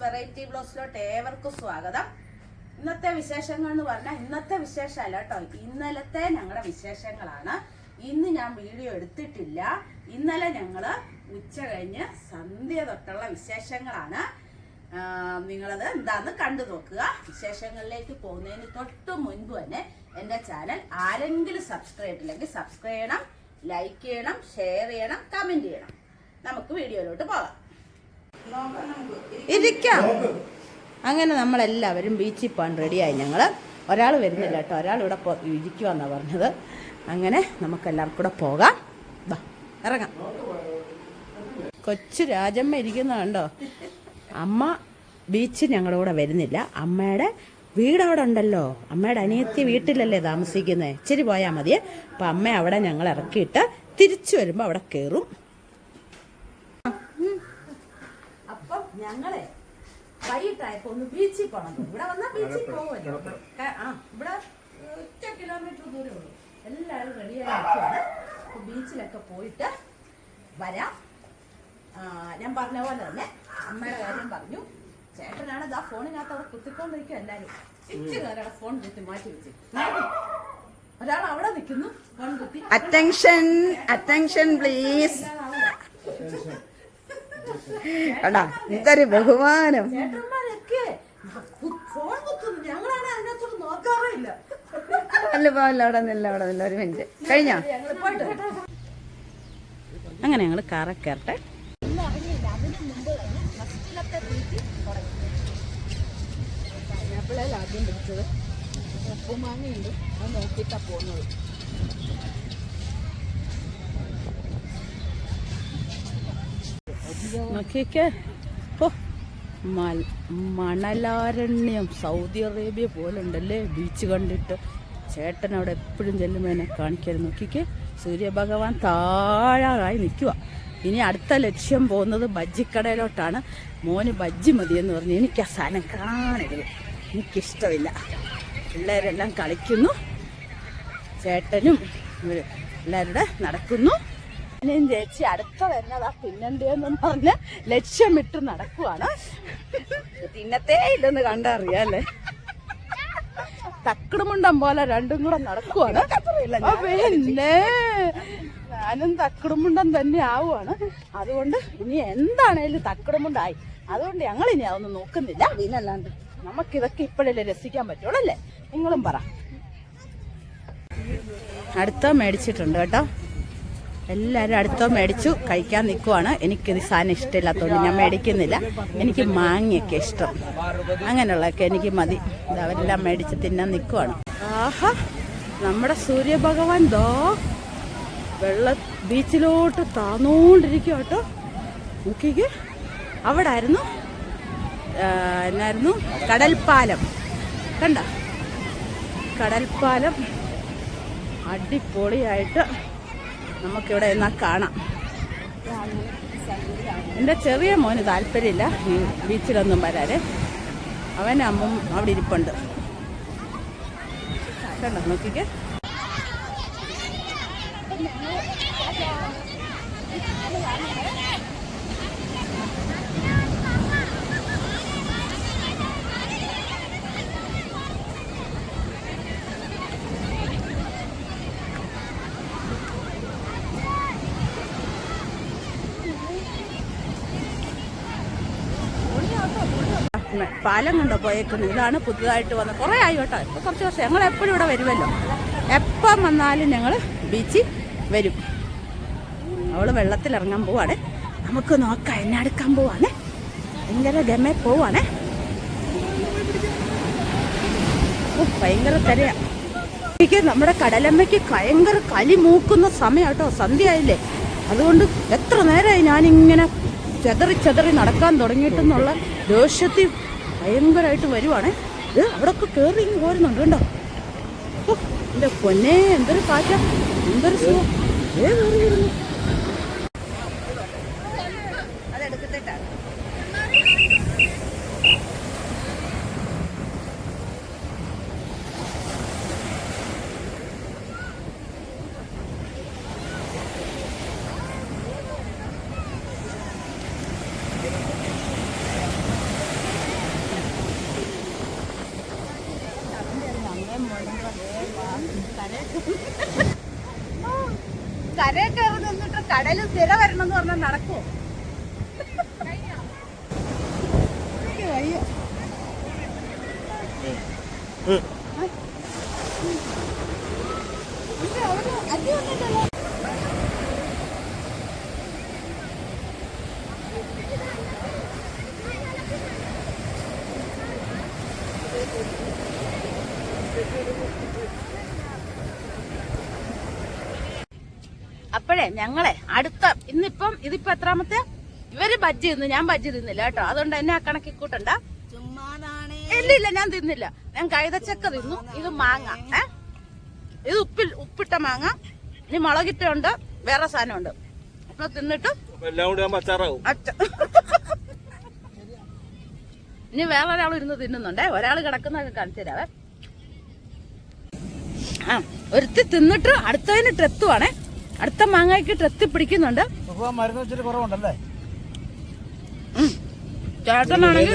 Variety ബ്ലോസിലോട്ട് ഏവർക്കും സ്വാഗതം. ഇന്നത്തെ വിശേഷങ്ങൾ എന്ന് പറഞ്ഞാൽ ഇന്നത്തെ വിശേഷമല്ല കേട്ടോ. ഇന്നലത്തെ ഞങ്ങളുടെ വിശേഷങ്ങളാണ്. ഇന്ന് ഞാൻ വീഡിയോ എടുത്തിട്ടില്ല. ഇന്നലെ ഞങ്ങൾ ഉച്ച കഴിഞ്ഞ് സന്ധ്യ തൊട്ടുള്ള വിശേഷങ്ങളാണ്. നിങ്ങളത് എന്താന്ന് കണ്ടു നോക്കുക. വിശേഷങ്ങളിലേക്ക് പോകുന്നതിന് തൊട്ട് മുൻപ് തന്നെ എന്റെ ചാനൽ ആരെങ്കിലും സബ്സ്ക്രൈബ് ചെയ്തില്ലെങ്കിൽ സബ്സ്ക്രൈബ് ചെയ്യണം ലൈക്ക് ചെയ്യണം ഷെയർ ചെയ്യണം കമന്റ് ചെയ്യണം. നമുക്ക് വീഡിയോയിലോട്ട് പോകാം. ഇരിക്കാം. അങ്ങനെ നമ്മളെല്ലാവരും ബീച്ചിൽ പോകാൻ റെഡിയായി ഞങ്ങൾ ഒരാൾ വരുന്നില്ല കേട്ടോ. ഒരാൾ ഇവിടെ ഇരിക്കുവാന്നാണ് പറഞ്ഞത്. അങ്ങനെ നമുക്കെല്ലാവർക്കും കൂടെ പോകാം. വാ ഇറങ്ങാം. കൊച്ചു രാജമ്മ ഇരിക്കുന്ന കണ്ടോ? അമ്മ ബീച്ച് ഞങ്ങളുടെ കൂടെ വരുന്നില്ല. അമ്മയുടെ വീട് അവിടെ ഉണ്ടല്ലോ. അമ്മയുടെ അനിയത്തി വീട്ടിലല്ലേ താമസിക്കുന്നത് ഇച്ചിരി പോയാൽ മതിയെ. അപ്പം അമ്മ അവിടെ ഞങ്ങൾ ഇറക്കിയിട്ട് തിരിച്ചു വരുമ്പോൾ അവിടെ കയറും അപ്പം ഞങ്ങളെ വൈകിട്ടായപ്പോ ഒന്ന് ബീച്ചിൽ പോകണം ഇവിടെ വന്നാൽ ബീച്ചിൽ പോകുമല്ലോ ആ ഇവിടെ ഒറ്റ കിലോമീറ്റർ ദൂരേ ഉള്ളൂ. എല്ലാവരും റെഡിയായി നിൽക്കുകയാണ് അപ്പോൾ ബീച്ചിലൊക്കെ പോയിട്ട് വരാം. ഞാൻ പറഞ്ഞ പോലെ തന്നെ അമ്മയുടെ കാര്യം പറഞ്ഞു. ചേട്ടനാണ് ഇതാ ഫോണിനകത്ത് അവിടെ കുത്തിക്കൊണ്ടിരിക്കും എല്ലാവരും ഇച്ചിരി നേരം ഫോൺ കുത്തി മാറ്റി വെച്ച്. ഒരാൾ അവിടെ നിൽക്കുന്നു. ഫോൺ കുത്തി. അറ്റൻഷൻ അറ്റൻഷൻ പ്ലീസ് കണ്ടാ എന്തൊരു ബഹുമാനം. അല്ല അവിടെ നില്ല അവിടെ നില്ല ഒരു മിനിറ്റ്. കഴിഞ്ഞോ. അങ്ങനെ ഞങ്ങൾ കാറെ കയറട്ടെ ആദ്യം പിടിച്ചത് ഉപ്പുമാങ്ങയുണ്ട്. അത് നോക്കിയിട്ടാണ് പോകുന്നത്. നോക്കിയൊക്കെ മണലാരണ്യം. സൗദി അറേബ്യ പോലെ ഉണ്ടല്ലേ ബീച്ച് കണ്ടിട്ട് ചേട്ടൻ അവിടെ എപ്പോഴും ചെല്ലുമ്പോൾ എന്നെ കാണിക്കരുത് നോക്കിക്കേ. സൂര്യഭഗവാൻ താഴായി നിൽക്കുക ഇനി അടുത്ത ലക്ഷ്യം പോകുന്നത് ബജ്ജിക്കടയിലോട്ടാണ്. മോന് ബജ്ജി മതിയെന്ന് പറഞ്ഞു എനിക്ക് ആ സാധനം കാണരുത്. എനിക്കിഷ്ടമില്ല. പിള്ളേരെല്ലാം കളിക്കുന്നു. ചേട്ടനും എല്ലാവരുടെ നടക്കുന്നു. ഞാനും ചേച്ചി അടുത്ത വരുന്നതാ പിന്നെന്തെന്ന് പറഞ്ഞ് ലക്ഷ്യമിട്ട് നടക്കുവാണ്. പിന്നത്തേ ഇല്ലെന്ന് കണ്ടറിയാല്ലേ? തക്കിടുമുണ്ടം പോലെ രണ്ടും കൂടെ നടക്കുവാണ്. പിന്നെ ഞാനും തക്കിടുമുണ്ടം തന്നെ ആവുകയാണ് അതുകൊണ്ട് ഇനി എന്താണേലും തക്കിടുമുണ്ടായി. അതുകൊണ്ട് ഞങ്ങൾ ഇനി അതൊന്നും നോക്കുന്നില്ല. പിന്നല്ലാണ്ട് നമുക്കിതൊക്കെ ഇപ്പോഴല്ലേ രസിക്കാൻ പറ്റുള്ളൂ അല്ലേ? നിങ്ങളും പറ. അടുത്ത മേടിച്ചിട്ടുണ്ട് കേട്ടോ. എല്ലാവരും അടുത്തോ മേടിച്ചു കഴിക്കാൻ നിൽക്കുവാണ് എനിക്കിത് സാധനം ഇഷ്ടമില്ലാത്തതുകൊണ്ട് ഞാൻ മേടിക്കുന്നില്ല. എനിക്ക് മാങ്ങയൊക്കെ ഇഷ്ടം. അങ്ങനെയുള്ളതൊക്കെ എനിക്ക് മതി. അവരെല്ലാം മേടിച്ച് തിന്നാൻ നിൽക്കുവാണ് ആഹാ നമ്മുടെ സൂര്യഭഗവാൻ ദോ വെള്ള ബീച്ചിലോട്ട് താന്നുകൊണ്ടിരിക്കും കേട്ടോ. നോക്കിക്ക്. അവിടെ ആയിരുന്നു എന്നായിരുന്നു? കടൽപ്പാലം. കണ്ട? കടൽപ്പാലം. അടിപൊളിയായിട്ട് നമുക്കിവിടെ എന്നാൽ കാണാം. എന്റെ ചെറിയ മോന് താല്പര്യമില്ല. ബീച്ചിലൊന്നും വരാൻ അവൻ അമ്മും അവിടെ ഇരിപ്പുണ്ട്. കണ്ടോ? നോക്കിക്കേ. പാലം കൊണ്ടോ പോയേക്കുന്നത് ഇതാണ് പുതുതായിട്ട് വന്ന കുറേ ആയി കേട്ടോ. ഇപ്പോൾ കുറച്ച് വർഷം. ഞങ്ങൾ എപ്പോഴും ഇവിടെ വരുമല്ലോ എപ്പം വന്നാലും ഞങ്ങൾ ബീച്ചിൽ വരും. അവൾ വെള്ളത്തിലിറങ്ങാൻ പോവാണ്. നമുക്ക് നോക്കാം എന്നെ അടുക്കാൻ പോവാണ്. ഭയങ്കര ഗമേ പോവാണ്. ഭയങ്കര തരയാ. എനിക്ക് നമ്മുടെ കടലമ്മയ്ക്ക് ഭയങ്കര കലി മൂക്കുന്ന സമയം കേട്ടോ സന്ധ്യയായില്ലേ? അതുകൊണ്ട് എത്ര നേരമായി ഞാനിങ്ങനെ ചെതറി ചെതറി നടക്കാൻ തുടങ്ങിയിട്ടെന്നുള്ള ദേഷ്യത്തിൽ ഭയങ്കരമായിട്ട് വരുവാണേ. ഇത് അവിടെ ഒക്കെ കയറി ഇങ്ങ് പോരുന്നുണ്ട് കണ്ടോ? എന്റെ പൊന്നെ എന്തൊരു കാറ്റാ എന്തൊരു സുഖം. ഏ കയറി വരുന്നു. കരയൊക്കെ നിന്നിട്ട് കടലിൽ തിര വരണം എന്ന് പറഞ്ഞാൽ നടക്കുമോ അയ്യോ വയ്യ. അപ്പോഴേ ഞങ്ങളെ അടുത്ത ഇന്നിപ്പം ഇതിപ്പോ എത്രാമത്തെ? ഇവർ ബജ്ജി തിന്നു ഞാൻ ബജ്ജി തിന്നില്ല കേട്ടോ. അതുകൊണ്ട് എന്നെ ആ കണക്കി കൂട്ടണ്ട. ഇല്ല ഇല്ല ഞാൻ തിന്നില്ല. ഞാൻ കൈതച്ചക്ക തിന്നു. ഇത് മാങ്ങ ഏ? ഇത് ഉപ്പിൽ ഉപ്പിട്ട മാങ്ങ. ഇനി മുളകിട്ടുണ്ട് വേറെ സാധനമുണ്ട്. അപ്പൊ തിന്നിട്ട് എല്ലാം കൂടി ആകുമ്പോ അച്ചാറാവും. അച്ഛ ഇനി വേറെ ഒരാൾ ഇരുന്ന് തിന്നുന്നുണ്ടേ. ഒരാൾ കിടക്കുന്നൊക്കെ കാണിച്ചു തരാവേ. ആ ഒരുത്തി തിന്നിട്ട് അടുത്തതിന് ട്രെത്തുവാണേ അടുത്ത മാങ്ങയ്ക്ക് ട്രെത്തി പിടിക്കുന്നുണ്ട്. ചേട്ടനാണെങ്കിൽ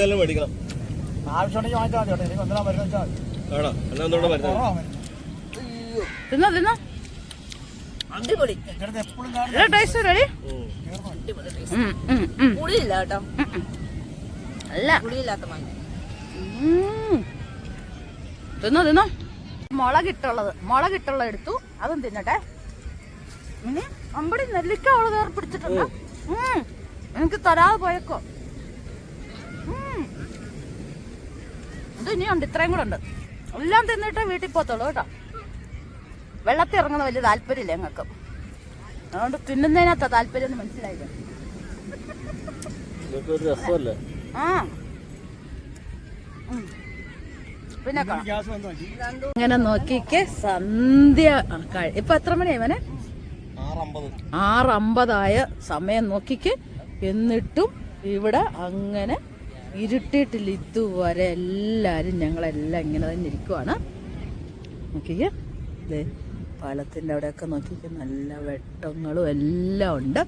തിന്നോ തിന്നോ. അടിപൊളി. Taste ready. ഉം. പുളിയില്ല കേട്ടോ. അല്ല. പുളിയില്ലാത്ത മാങ്ങ. ഉം. തിന്നോ തിന്നോ. മുളകിട്ടുള്ളത്. മുളകിട്ടുള്ളത് എടുത്തു. അതും തിന്നട്ടെ. ഇനി അമ്പടി നെല്ലിക്ക അവൾ കയറി പിടിച്ചിട്ടുണ്ട്. എനിക്ക് തരാതെ പോയക്കോ. അത് ഇത് ഇനിയുണ്ട് ഇത്രയും കൂടെ ഉണ്ട്. എല്ലാം തിന്നിട്ട് വീട്ടിൽ പോത്തുള്ളൂ കേട്ടോ. വെള്ളത്തിൽ ഇറങ്ങുന്ന വലിയ താല്പര്യമില്ല ഞങ്ങൾക്ക്. അതുകൊണ്ട് തിന്നുന്നതിനകത്താ താല്പര്യം എന്ന് മനസ്സിലായില്ല. പിന്നെ ഇങ്ങനെ നോക്കിക്ക് സന്ധ്യ ഇപ്പൊ എത്ര മണിയായി മോനെ? ആറമ്പത്. ആറ് അമ്പതായ സമയം നോക്കിക്ക്. എന്നിട്ടും ഇവിടെ അങ്ങനെ ഇരുട്ടിയിട്ടില്ല ഇതുവരെ എല്ലാവരും ഞങ്ങളെല്ലാം ഇങ്ങനെ തന്നെ ഇരിക്കുവാണ്. നോക്കിക്കേ. ദേ പാലത്തിന്റെ അവിടെയൊക്കെ നോക്കിക്ക്. നല്ല വെട്ടങ്ങളും എല്ലാം ഉണ്ട്.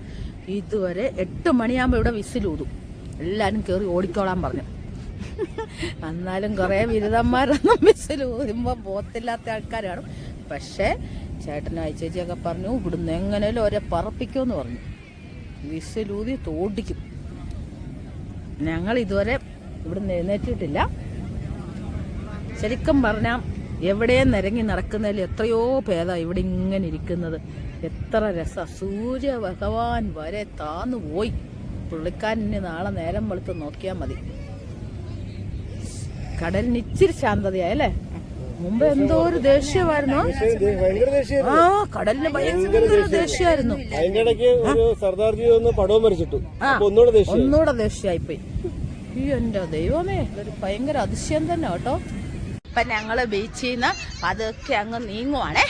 ഇതുവരെ എട്ട് മണിയാകുമ്പോൾ ഇവിടെ വിസിലൂതും എല്ലാവരും കയറി ഓടിക്കോളാൻ പറഞ്ഞു. എന്നാലും കുറേ ബിരുദന്മാരൊന്നും വിസിലൂതുമ്പോൾ പോത്തില്ലാത്ത ആൾക്കാരാണ്. പക്ഷേ ചേട്ടനും അയച്ചേച്ചിയൊക്കെ പറഞ്ഞു ഇവിടുന്ന് എങ്ങനെയാലും ഒരെ പറപ്പിക്കുമെന്ന് പറഞ്ഞു. വിസിലൂതി തോടിക്കും. ഞങ്ങൾ ഇതുവരെ ഇവിടുന്ന് എഴുന്നേറ്റിട്ടില്ല. ശരിക്കും പറഞ്ഞാൽ എവിടെയും നിരങ്ങി നടക്കുന്നതിൽ എത്രയോ ഭേദം ഇവിടെ ഇങ്ങനെ ഇരിക്കുന്നത്. എത്ര രസ. സൂര്യ ഭഗവാൻ വരെ താന്നു പോയി. പുള്ളിക്കാരന് നാളെ നേരം വെളുത്ത് നോക്കിയാൽ മതി. കടലിന് ഇച്ചിരി ശാന്തതയായല്ലേ മുമ്പ് എന്തോ ഒരു ദേഷ്യമായിരുന്നു. ആ കടലിന് ഭയങ്കര ദേഷ്യമായിരുന്നു. സർദാർജി ഒന്ന് പടവും വരച്ചിട്ടു. അപ്പൊ ഒന്നുകൂടെ ദേഷ്യമായി. പോയി ഈ എന്റെ ദൈവമേ ഒരു ഭയങ്കര അതിശയം തന്നെ കേട്ടോ. ഇപ്പൊ ഞങ്ങൾ ബീച്ചിൽ നിന്ന് അതൊക്കെ അങ്ങ് നീങ്ങുവാണേ.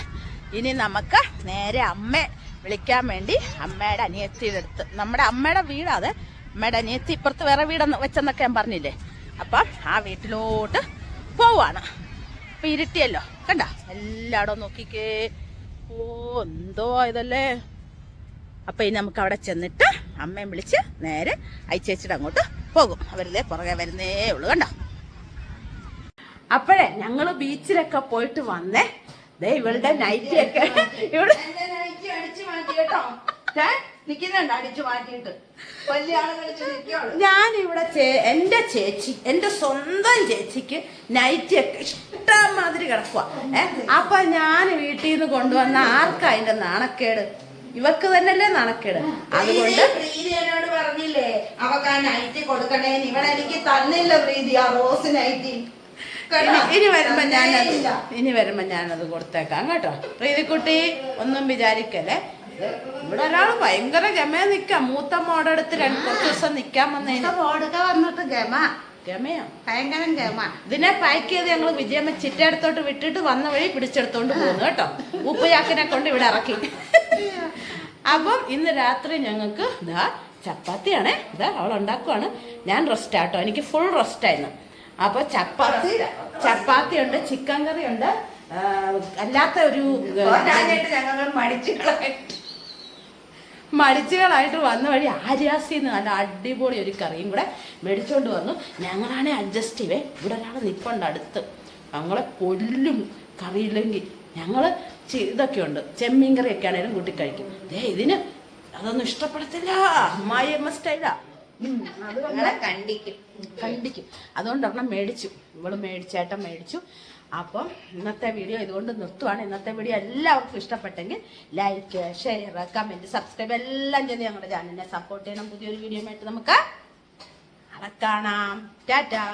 ഇനി നമുക്ക് നേരെ അമ്മ വിളിക്കാൻ വേണ്ടി അമ്മയുടെ അനിയത്തിയുടെ അടുത്ത്. നമ്മുടെ അമ്മയുടെ വീടാതെ അമ്മയുടെ അനിയത്തി ഇപ്പുറത്ത് വേറെ വീടെന്ന് വെച്ചെന്നൊക്കെ ഞാൻ പറഞ്ഞില്ലേ? അപ്പം ആ വീട്ടിലോട്ട് പോവാണ്. ഇപ്പൊ ഇരുട്ടിയല്ലോ. കണ്ട? എല്ലായിടവും നോക്കിക്കേ. ഓ എന്തോ ഇതല്ലേ? അപ്പൊ ഇനി നമുക്ക് അവിടെ ചെന്നിട്ട് അമ്മയും വിളിച്ച് നേരെ അയച്ചേച്ചിട്ട് അങ്ങോട്ട് പോകും. അവരിതേ പുറകെ വരുന്നേ ഉള്ളു. കണ്ടോ? അപ്പോഴേ ഞങ്ങൾ ബീച്ചിലൊക്കെ പോയിട്ട് വന്നേ. ദേ ഇവളുടെ നൈറ്റിയൊക്കെ ഇവിടെ നൈറ്റി അടിച്ചു മാറ്റി കേട്ടോ. ഏ? നിക്കുന്നുണ്ട് അടിച്ചു മാറ്റിയിട്ട്. വലിയ ആളുകൾ ഇവിടെ എന്റെ ചേച്ചി എന്റെ സ്വന്തം ചേച്ചിക്ക് നൈറ്റി ഒക്കെ ഇഷ്ടമാതിരി കിടക്കുക ഏഹ് അപ്പൊ ഞാൻ വീട്ടിൽ നിന്ന് കൊണ്ടുവന്ന ആർക്കാ അതിന്റെ നാണക്കേട്? ഇവക്ക് തന്നെയല്ലേ നാണക്കേട്? അതുകൊണ്ട് പ്രീതി എന്നോട് പറഞ്ഞില്ലേ അവക്ക് ആ നൈറ്റി കൊടുക്കണേന്ന് ഇവിടെ എനിക്ക് തന്നില്ല പ്രീതി ആ റോസ് നൈറ്റി? ഇനി- വരുമ്പോ ഞാനത്. ഇനി വരുമ്പോ ഞാനത് കൊടുത്തേക്കാം കേട്ടോ. പ്രീതിക്കുട്ടി ഒന്നും വിചാരിക്കല്ലേ? ഇവിടെ ഒരാൾ ഭയങ്കര ഗമ നിക്കാം. മൂത്ത മോടടുത്ത് രണ്ട് കുറച്ച് ദിവസം നിക്കാൻ വന്നതിന് മോടൊക്കെ വന്നിട്ട് ഗമ. ഗമയോ? ഭയങ്കരം ഗമ. ഇതിനെ പാക്ക് ചെയ്ത് ഞങ്ങൾ വിജയമ്മ ചിറ്റടുത്തോട്ട് വിട്ടിട്ട് വന്ന വഴി പിടിച്ചെടുത്തോണ്ട് പോകുന്നു കേട്ടോ. ഉപ്പുചാക്കിനെ കൊണ്ട് ഇവിടെ ഇറക്കി. അപ്പം ഇന്ന് രാത്രി ഞങ്ങൾക്ക് ഇതാ ചപ്പാത്തിയാണ്. ഇതാ അവൾ ഉണ്ടാക്കുവാണ്. ഞാൻ റെസ്റ്റ് ആട്ടോ എനിക്ക് ഫുൾ റെസ്റ്റ് ആയിരുന്നു. അപ്പൊ ചപ്പാത്തി ചപ്പാത്തി ഉണ്ട് ചിക്കൻ കറി ഉണ്ട് അല്ലാത്ത ഒരു മടിച്ചിട്ടുള്ള ഞങ്ങൾ മടിച്ചുകളായിട്ട് മടിച്ചുകളായിട്ട് വന്ന വഴി ആര്യാസിന്ന് നല്ല അടിപൊളി ഒരു കറിയും കൂടെ മേടിച്ചോണ്ട് വന്നു. ഞങ്ങളാണെ അഡ്ജസ്റ്റ് ചെയ്വേ ഇവിടെ ഒരാൾ നിൽപ്പുണ്ട് അടുത്ത്. ഞങ്ങളെ കൊല്ലും കറിയില്ലെങ്കിൽ ഞങ്ങൾ ഇതൊക്കെ ഉണ്ട്. ചെമ്മീൻ കറിയൊക്കെ ആണെങ്കിലും കൂട്ടി കഴിക്കും. ദേ ഇതിന് അതൊന്നും ഇഷ്ടപ്പെടത്തില്ല. അമ്മായി അമ്മ സ്റ്റൈലാ കണ്ടിക്കും. കണ്ടിക്കും. അതുകൊണ്ട് ഒരെണ്ണം മേടിച്ചു. ഇവൾ മേടിച്ചേട്ടൻ മേടിച്ചു. അപ്പം ഇന്നത്തെ വീഡിയോ ഇതുകൊണ്ട് നിർത്തുവാണ്. ഇന്നത്തെ വീഡിയോ എല്ലാവർക്കും ഇഷ്ടപ്പെട്ടെങ്കിൽ ലൈക്ക് ഷെയർ കമന്റ് സബ്സ്ക്രൈബ് എല്ലാം ചെയ്ത് ഞങ്ങളുടെ ചാനലിനെ സപ്പോർട്ട് ചെയ്യണം. പുതിയൊരു വീഡിയോ ആയിട്ട് നമുക്ക് കാണാം. ടാറ്റാ.